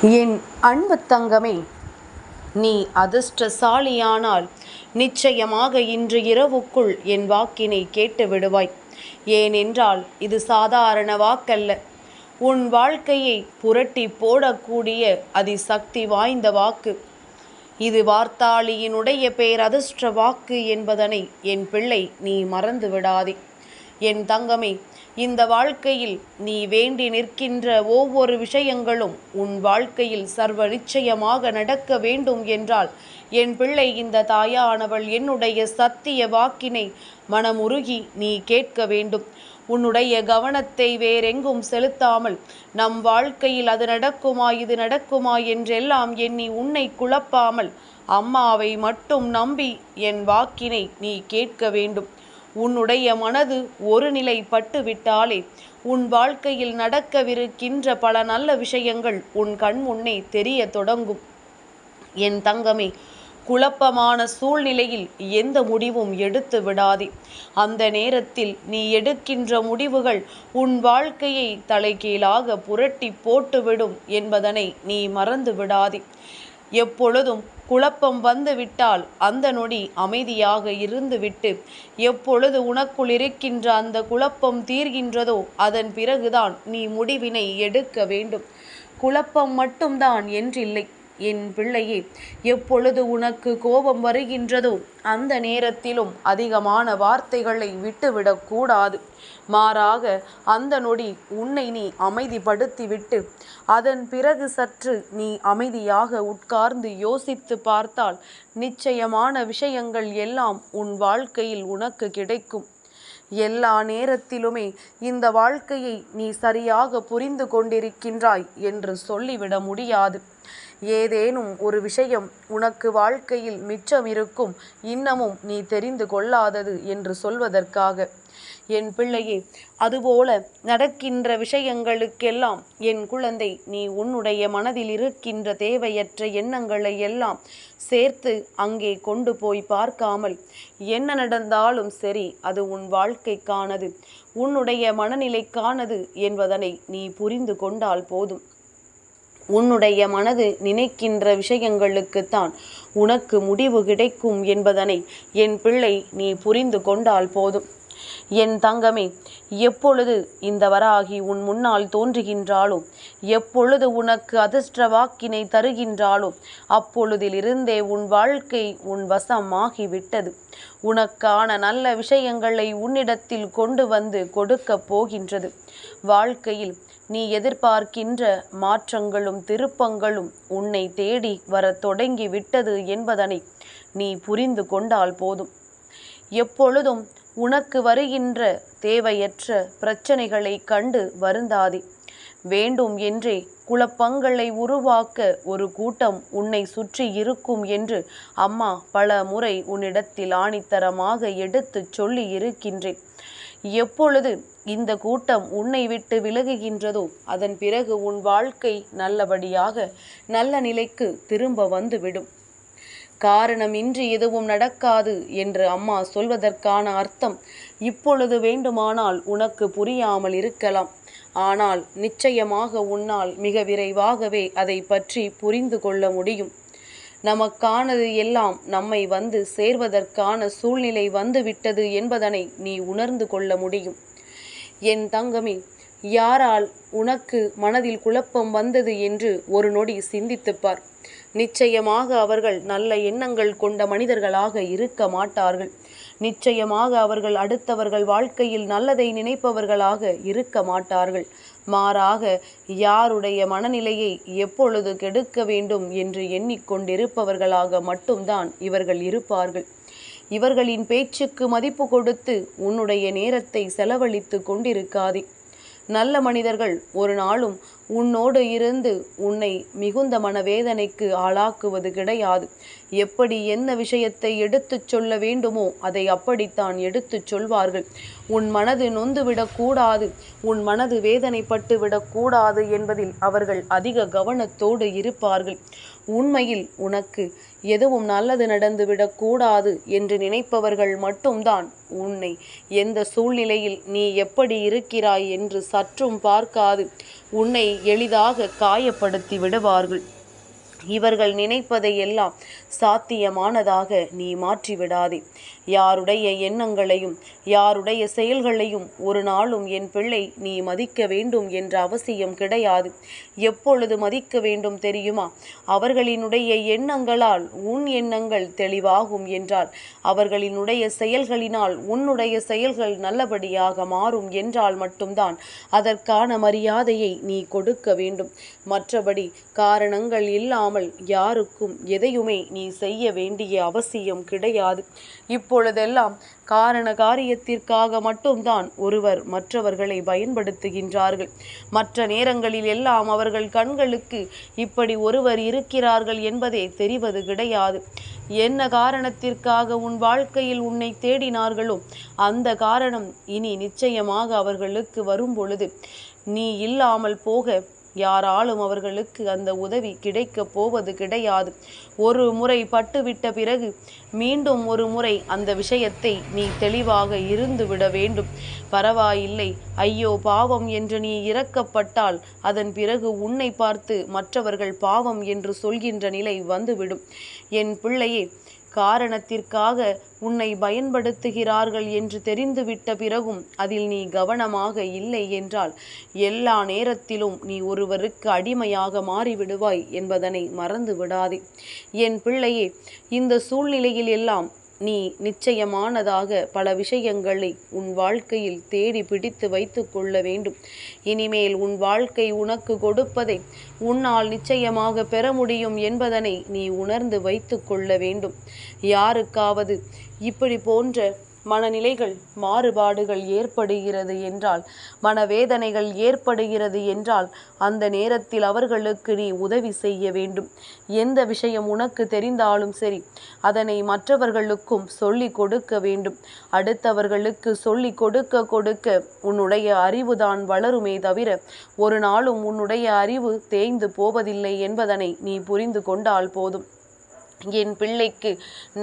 என் அன்பு தங்கமே நீ அதிர்ஷ்டசாலியானால் நிச்சயமாக இன்று இரவுக்குள் என் வாக்கினை கேட்டு விடுவாய். ஏனென்றால் இது சாதாரண வாக்கல்ல. உன் வாழ்க்கையை புரட்டி போடக்கூடிய அதிசக்தி வாய்ந்த வாக்கு. இது வார்த்தாளியினுடைய பேரதிர்ஷ்ட வாக்கு என்பதனை என் பிள்ளை நீ மறந்து விடாதே என் தங்கமே இந்த வாழ்க்கையில் நீ வேண்டி நிற்கின்ற ஒவ்வொரு விஷயங்களும் உன் வாழ்க்கையில் சர்வ நிச்சயமாக நடக்க வேண்டும் என்றால் என் பிள்ளை இந்த தாயானவள் என்னுடைய சத்திய வாக்கினை மனமுருகி நீ கேட்க வேண்டும். உன்னுடைய கவனத்தை வேறெங்கும் செலுத்தாமல் நம் வாழ்க்கையில் அது நடக்குமா இது நடக்குமா என்றெல்லாம் எண்ணி உன்னை குழப்பாமல் அம்மாவை மட்டும் நம்பி என் வாக்கினை நீ கேட்க வேண்டும். உன்னுடைய மனது ஒரு நிலை பட்டு விட்டாலே உன் வாழ்க்கையில் நடக்கவிருக்கின்ற பல நல்ல விஷயங்கள் உன் கண் முன்னே தெரிய தொடங்கும். என் தங்கமே குழப்பமான சூழ்நிலையில் எந்த முடிவும் எடுத்து விடாதே. அந்த நேரத்தில் நீ எடுக்கின்ற முடிவுகள் உன் வாழ்க்கையை தலைகீழாக புரட்டி போட்டுவிடும் என்பதனை நீ மறந்து விடாதே. எப்பொழுதும் குழப்பம் வந்துவிட்டால் அந்த நொடி அமைதியாக இருந்துவிட்டு எப்பொழுது உனக்குள் இருக்கின்ற அந்த குழப்பம் தீர்கின்றதோ அதன் பிறகுதான் நீ முடிவினை எடுக்க வேண்டும். குழப்பம் மட்டும்தான் என்றில்லை. என் பிள்ளையே எப்பொழுது உனக்கு கோபம் வருகின்றதோ அந்த நேரத்திலும் அதிகமான வார்த்தைகளை விட்டுவிடக்கூடாது மாறாக அந்த நொடி உன்னை நீ அமைதிப்படுத்திவிட்டு அதன் பிறகு சற்று நீ அமைதியாக உட்கார்ந்து யோசித்து பார்த்தால் நிச்சயமான விஷயங்கள் எல்லாம் உன் வாழ்க்கையில் உனக்கு கிடைக்கும். எல்லா நேரத்திலுமே இந்த வாழ்க்கையை நீ சரியாக புரிந்து கொண்டிருக்கின்றாய் என்று சொல்லிவிட முடியாது. ஏதேனும் ஒரு விஷயம் உனக்கு வாழ்க்கையில் மிச்சம் இருக்கும் இன்னமும் நீ தெரிந்து கொள்ளாதது என்று சொல்வதற்காக. என் பிள்ளையே அதுபோல நடக்கின்ற விஷயங்களுக்கெல்லாம் என் குழந்தை நீ உன்னுடைய மனதில் இருக்கின்ற தேவையற்ற எண்ணங்களை எல்லாம் சேர்த்து அங்கே கொண்டு போய் பார்க்காமல் என்ன நடந்தாலும் சரி அது உன் வாழ்க்கைக்கானது. உன்னுடைய மனநிலைக்கானது என்பதனை நீ புரிந்து கொண்டால் போதும். உன்னுடைய மனது நினைக்கின்ற விஷயங்களுக்குத்தான் உனக்கு முடிவு கிடைக்கும் என்பதனை என் பிள்ளை நீ புரிந்து கொண்டால் போதும். என் தங்கமே எப்பொழுது இந்த வராகி உன் முன்னால் தோன்றுகின்றாளோ எப்பொழுது உனக்கு அதிர்ஷ்ட வாக்கினை தருகின்றாளோ அப்பொழுதிலிருந்தே உன் வாழ்க்கை உன் வசமாகிவிட்டது. உனக்கான நல்ல விஷயங்களை உன்னிடத்தில் கொண்டு வந்து கொடுக்கப் போகின்றது. வாழ்க்கையில் நீ எதிர்பார்க்கின்ற மாற்றங்களும் திருப்பங்களும் உன்னை தேடி வரத் தொடங்கி விட்டது என்பதனை நீ புரிந்து கொண்டால் போதும். எப்பொழுதும் உனக்கு வருகின்ற தேவையற்ற பிரச்சனைகளை கண்டு வருந்தாதே. வேண்டும் என்றே குழப்பங்களை உருவாக்க ஒரு கூட்டம் உன்னை சுற்றி இருக்கும் என்று அம்மா பல முறை உன்னிடத்தில் ஆணித்தரமாக எடுத்துச் சொல்லி இருக்கின்றேன் எப்பொழுது இந்த கூட்டம் உன்னை விட்டு விலகுகின்றதோ அதன் பிறகு உன் வாழ்க்கை நல்லபடியாக நல்ல நிலைக்கு திரும்ப வந்துவிடும். காரணமின்றி எதுவும் நடக்காது என்று அம்மா சொல்வதற்கான அர்த்தம் இப்பொழுது வேண்டுமானால் உனக்கு புரியாமல் இருக்கலாம். ஆனால் நிச்சயமாக உன்னால் மிக விரைவாகவே அதை பற்றி புரிந்து கொள்ள முடியும். நமக்கானது எல்லாம் நம்மை வந்து சேர்வதற்கான சூழ்நிலை வந்துவிட்டது என்பதனை நீ உணர்ந்து கொள்ள முடியும். என் தங்கமே யாரால் உனக்கு மனதில் குழப்பம் வந்தது என்று ஒரு நொடி சிந்தித்துப்பார் நிச்சயமாக அவர்கள் நல்ல எண்ணங்கள் கொண்ட மனிதர்களாக இருக்க மாட்டார்கள். நிச்சயமாக அவர்கள் அடுத்தவர்கள் வாழ்க்கையில் நல்லதை நினைப்பவர்களாக இருக்க மாட்டார்கள். மாறாக யாருடைய மனநிலையை எப்பொழுது கெடுக்க வேண்டும் என்று எண்ணிக்கொண்டிருப்பவர்களாக மட்டும்தான் இவர்கள் இருப்பார்கள். இவர்களின் பேச்சுக்கு மதிப்பு கொடுத்து உன்னுடைய நேரத்தை செலவழித்து கொண்டிருக்காதே. நல்ல மனிதர்கள் ஒரு நாளும் உன்னோடு இருந்து உன்னை மிகுந்த மனவேதனைக்கு ஆளாக்குவது கிடையாது. எப்படி என்ன விஷயத்தை எடுத்துச் சொல்ல வேண்டுமோ அதை அப்படித்தான் எடுத்துச் சொல்வார்கள். உன் மனது நொந்துவிடக்கூடாது உன் மனது வேதனைப்பட்டு விடக்கூடாது என்பதில் அவர்கள் அதிக கவனத்தோடு இருப்பார்கள். உண்மையில் உனக்கு எதுவும் நல்லது நடந்துவிடக்கூடாது என்று நினைப்பவர்கள் மட்டும்தான். உன்னை எந்த சூழ்நிலையில் நீ எப்படி இருக்கிறாய் என்று சற்றும் பார்க்காது. உன்னை எளிதாக காயப்படுத்தி விடுவார்கள். இவர்கள் நினைப்பதை எல்லாம் சாத்தியமானதாக நீ மாற்றிவிடாதே. யாருடைய எண்ணங்களையும் யாருடைய செயல்களையும் ஒரு நாளும் என் பிள்ளை நீ மதிக்க வேண்டும் என்ற அவசியம் கிடையாது. எப்பொழுது மதிக்க வேண்டும் தெரியுமா? அவர்களினுடைய எண்ணங்களால் உன் எண்ணங்கள் தெளிவாகும் என்றால் அவர்களினுடைய செயல்களினால் உன்னுடைய செயல்கள் நல்லபடியாக மாறும் என்றால் மட்டும்தான் அதற்கான மரியாதையை நீ கொடுக்க வேண்டும். மற்றபடி காரணங்கள் இல்லாமல் யாருக்கும் எதையுமே நீ செய்ய வேண்டிய அவசியம் கிடையாது. இப்பொழுதெல்லாம் காரண காரியத்திற்காக மட்டும்தான் ஒருவர் மற்றவர்களை பயன்படுத்துகின்றார்கள். மற்ற நேரங்களில் எல்லாம் அவர்கள் கண்களுக்கு இப்படி ஒருவர் இருக்கிறார்கள் என்பதே தெரிவது கிடையாது. என்ன காரணத்திற்காக உன் வாழ்க்கையில் உன்னை தேடினார்களோ அந்த காரணம் இனி நிச்சயமாக அவர்களுக்கு வரும் பொழுது. நீ இல்லாமல் போக யாராலும் அவர்களுக்கு அந்த உதவி கிடைக்கப் போவது கிடையாது. ஒரு முறை பட்டுவிட்ட பிறகு மீண்டும் ஒரு முறை அந்த விஷயத்தை நீ தெளிவாக இருந்து விட வேண்டும். பரவாயில்லை. ஐயோ பாவம் என்று நீ இறக்கப்பட்டால் அதன் பிறகு உன்னை பார்த்து மற்றவர்கள் பாவம் என்று சொல்கின்ற நிலை வந்துவிடும். என் பிள்ளையே காரணத்திற்காக உன்னை பயன்படுத்துகிறார்கள் என்று தெரிந்துவிட்ட பிறகும் அதில் நீ கவனமாக இல்லை என்றால் எல்லா நேரத்திலும் நீ ஒருவருக்கு அடிமையாக மாறிவிடுவாய் என்பதனை மறந்து விடாதே என் பிள்ளையே இந்த சூழ்நிலையில் எல்லாம் நீ நிச்சயமானதாக பல விஷயங்களை உன் வாழ்க்கையில் தேடி பிடித்து வைத்து கொள்ள வேண்டும். இனிமேல் உன் வாழ்க்கை உனக்கு கொடுப்பதை உன்னால் நிச்சயமாக பெற முடியும் என்பதனை நீ உணர்ந்து வைத்து கொள்ள வேண்டும். யாருக்காவது இப்படி போன்ற மனநிலைகள் மாறுபாடுகள் ஏற்படுகிறது என்றால் மனவேதனைகள் ஏற்படுகிறது என்றால் அந்த நேரத்தில் அவர்களுக்கு நீ உதவி செய்ய வேண்டும். எந்த விஷயம் உனக்கு தெரிந்தாலும் சரி அதனை மற்றவர்களுக்கும் சொல்லி கொடுக்க வேண்டும். அடுத்தவர்களுக்கு சொல்லி கொடுக்க கொடுக்க உன்னுடைய அறிவுதான் வளருமே தவிர ஒரு நாளும் உன்னுடைய அறிவு தேய்ந்து போவதில்லை என்பதனை நீ புரிந்து கொண்டால் போதும். என் பிள்ளைக்கு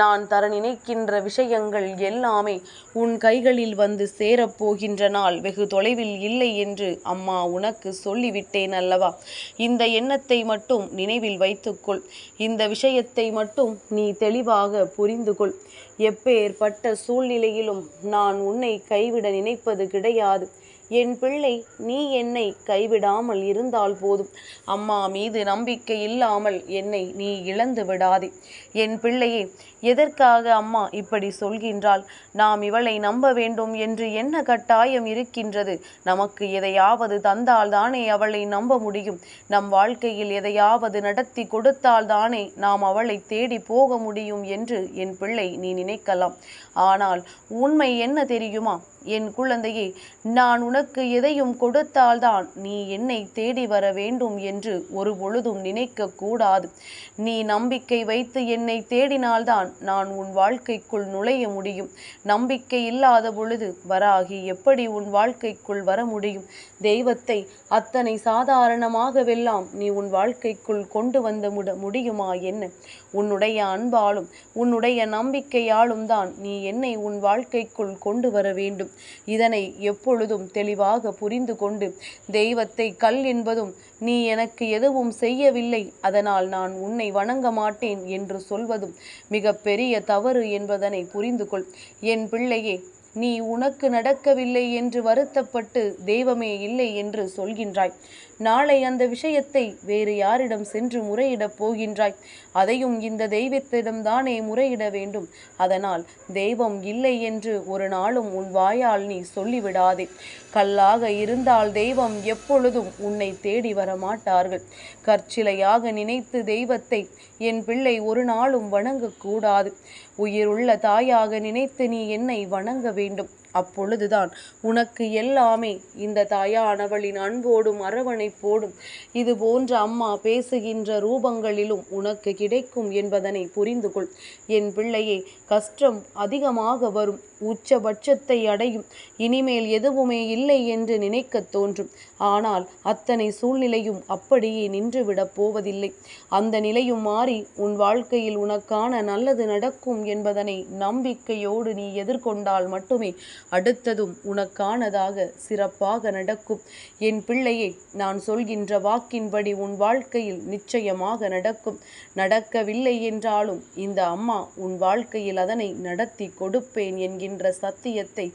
நான் தர நினைக்கின்ற விஷயங்கள் எல்லாமே உன் கைகளில் வந்து சேரப்போகின்ற நாள் வெகு தொலைவில் இல்லை என்று அம்மா உனக்கு சொல்லிவிட்டேன் அல்லவா? இந்த எண்ணத்தை மட்டும் நினைவில் வைத்துக்கொள். இந்த விஷயத்தை மட்டும் நீ தெளிவாக புரிந்து கொள் எப்பேற்பட்ட சூழ்நிலையிலும் நான் உன்னை கைவிட நினைப்பது கிடையாது. என் பிள்ளை நீ என்னை கைவிடாமல் இருந்தால் போதும். அம்மா மீது நம்பிக்கை இல்லாமல் என்னை நீ இழந்து விடாதே. என் பிள்ளையே எதற்காக அம்மா இப்படி சொல்கின்றாள்? நாம் இவளை நம்ப வேண்டும் என்று என்ன கட்டாயம் இருக்கின்றது? நமக்கு எதையாவது தந்தால் தானே அவளை நம்ப முடியும். நம் வாழ்க்கையில் எதையாவது நடத்தி கொடுத்தால் தானே நாம் அவளை தேடி போக முடியும் என்று என் பிள்ளை நீ நினைக்கலாம். ஆனால் உண்மை என்ன தெரியுமா? என் குழந்தையே நான் உனக்கு எதையும் கொடுத்தால்தான் நீ என்னை தேடி வர வேண்டும் என்று ஒரு பொழுதும் நினைக்க கூடாது. நீ நம்பிக்கை வைத்து என்னை தேடினால்தான் நான் உன் வாழ்க்கைக்குள் நுழைய முடியும். நம்பிக்கை இல்லாத பொழுது வராகி எப்படி உன் வாழ்க்கைக்குள் வர முடியும்? தெய்வத்தை அத்தனை சாதாரணமாகவெல்லாம் நீ உன் வாழ்க்கைக்குள் கொண்டு வந்து முட முடியுமா என்ன? உன்னுடைய அன்பாலும் உன்னுடைய நம்பிக்கையாலும் தான் நீ என்னை உன் வாழ்க்கைக்குள் கொண்டு வர வேண்டும். இதனை எப்பொழுதும் தெளிவாக புரிந்து கொண்டு தெய்வத்தை கல் என்பதும் நீ எனக்கு எதுவும் செய்யவில்லை அதனால் நான் உன்னை வணங்க மாட்டேன் என்று சொல்வதும் மிக பெரிய தவறு என்பதனை புரிந்து கொள். என் பிள்ளையே நீ உனக்கு நடக்கவில்லை என்று வருத்தப்பட்டு தெய்வமே இல்லை என்று சொல்கின்றாய். நாளை அந்த விஷயத்தை வேறு யாரிடம் சென்று முறையிடப் போகின்றாய். அதையும் இந்த தெய்வத்திடம்தானே முறையிட வேண்டும். அதனால் தெய்வம் இல்லை என்று ஒரு நாளும் உன் வாயால் நீ சொல்லிவிடாதே. கல்லாக இருந்தால் தெய்வம் எப்பொழுதும் உன்னை தேடி வர மாட்டார்கள் கற்சிலையாக நினைத்து தெய்வத்தை என் பிள்ளை ஒரு நாளும் வணங்கக்கூடாது. உயிருள்ள தாயாக நினைத்து நீ என்னை வணங்க வேண்டும். அப்பொழுதுதான். உனக்கு எல்லாமே இந்த தாயானவளின் அன்போடும் அரவணைப்போடும். இது போன்ற அம்மா பேசுகின்ற ரூபங்களிலும் உனக்கு கிடைக்கும் என்பதனை புரிந்து கொள் என் பிள்ளையே கஷ்டம் அதிகமாக வரும். உச்சபட்சத்தை அடையும். இனிமேல் எதுவுமே இல்லை என்று நினைக்கத் தோன்றும். ஆனால் அத்தனை சூழ்நிலையும் அப்படியே நின்றுவிடப் போவதில்லை. அந்த நிலையும் மாறி உன் வாழ்க்கையில் உனக்கான நல்லது நடக்கும் என்பதனை நம்பிக்கையோடு நீ எதிர்கொண்டால் மட்டுமே அடுத்ததும் உனக்கானதாக சிறப்பாக நடக்கும். என் பிள்ளையை நான் சொல்கின்ற வாக்கின்படி உன் வாழ்க்கையில் நிச்சயமாக நடக்கும். நடக்கவில்லை என்றாலும் இந்த அம்மா உன் வாழ்க்கையில் அதனை நடத்தி கொடுப்பேன் என்கின்ற சத்தியத்தை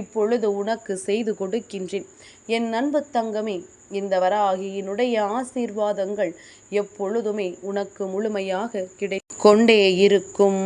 இப்பொழுது உனக்கு செய்து கொடுக்கின்றேன். என் அன்பு தங்கமே இந்த வராகியினுடைய ஆசீர்வாதங்கள் எப்பொழுதுமே உனக்கு முழுமையாக கிடை கொண்டே இருக்கும்.